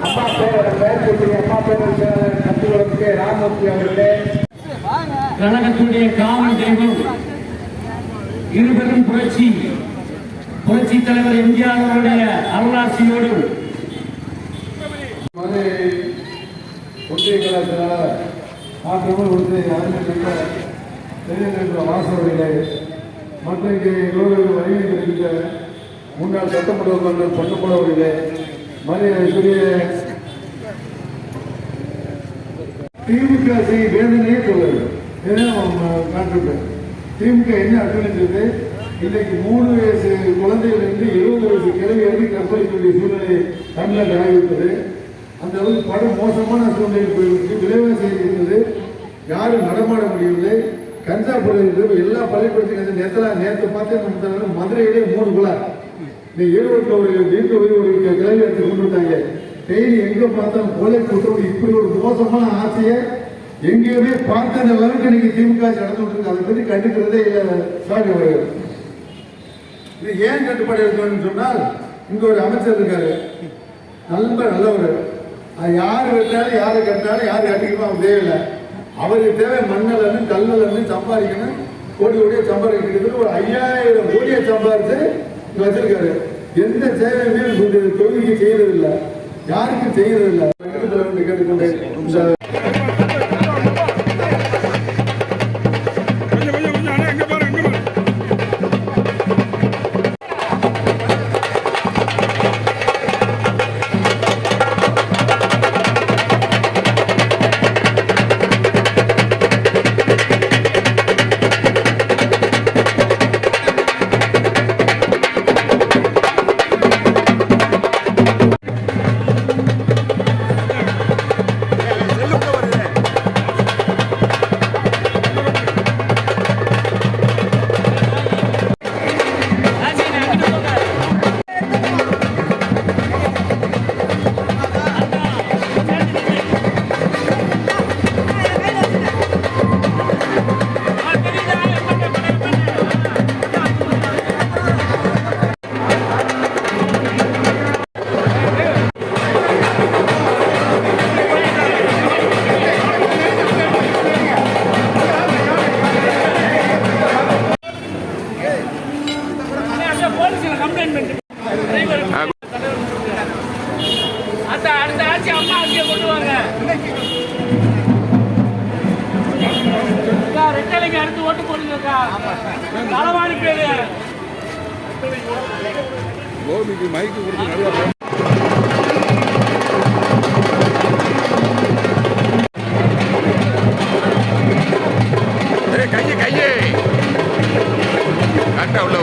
அப்பா பேர் மேற்கொண்டு அப்பா பேர் கத்துகளுக்கு ராமமூர்த்தி அவர்களே கழகத்துடைய காம தெய்வம் இருபெரும் புரட்சி புரட்சி தலைவர் எம்ஜிஆர் அவருடைய அருளாசியோடு. ஒன்றிய கலாச்சார மாற்றமும் ஒன்றிய அறிஞர் வாசவர்களே மற்றும் இங்கே எங்களோடு வருகின்ற முன்னாள் சட்டமன்ற உறுப்பினர் பொன்னப்படவர்களே மரியாதைக்குரிய திமுக செய்ய வேதனையே சொல்லுது காட்டுப்பேன் திமுக என்ன அர்ப்பணித்தது இன்னைக்கு மூணு வயசு குழந்தைகள் இருந்து எழுபது வயசு கிழவி வரைக்கும் கற்பழிக்கக்கூடிய சூழ்நிலை தமிழ்நாட்டில் ஆகிவிட்டது. அந்த அளவுக்கு படம் மோசமான சூழ்நிலை போய்விட்டு விலைவாசி இருந்தது யாரும் நடமாட முடியவில்லை. கஞ்சா பொருள் எல்லா பள்ளிக்கூடத்துக்கும் நேரத்தில் நேற்று பார்த்து நம்ம மதுரையிலே மூணு குழா. இந்த ஈரோட்டில் ஒரு வீட்டு ஒரு ஒரு கிளவி எடுத்து கொண்டு வந்தாங்க டெய்லி எங்கே பார்த்தாலும் கொலை குற்றம் இப்படி ஒரு மோசமான ஆசையை எங்கேயுமே பார்த்த அளவுக்கு நீங்க திமுக ஆட்சி நடந்துட்டு இருக்கு அதை பற்றி கண்டுக்கிறதே இல்லை சாமி அவர்கள். இது ஏன் கட்டுப்பாடு எடுக்கணும்னு சொன்னால் இங்க ஒரு அமைச்சர் இருக்காரு. நல்ல நல்லவர். அது யார் வெட்டாலும் யாரை கட்டாலும் யார் கட்டிக்கணும் அவன் தேவையில்லை அவருக்கு தேவை மண்ணலன்னு கல்லலன்னு சம்பாதிக்கணும். கோடி கோடியை சம்பாதிக்கிறது ஒரு ஐயாயிரம் கோடியை சம்பாதிச்சு வச்சிருக்காரு. எந்த சேவையுமே தொழிலுக்கு செய்யறதில்லை. யாருக்கும் செய்யறதில்லை. கேட்டுக்கொண்டேன். ரெட்டலைக்கு அடுத்து ஓட்டு பேரு. கோபிக்கு மைக்கு கொடுத்து நல்லா கையே கையே கையை. கரெக்டாக உள்ள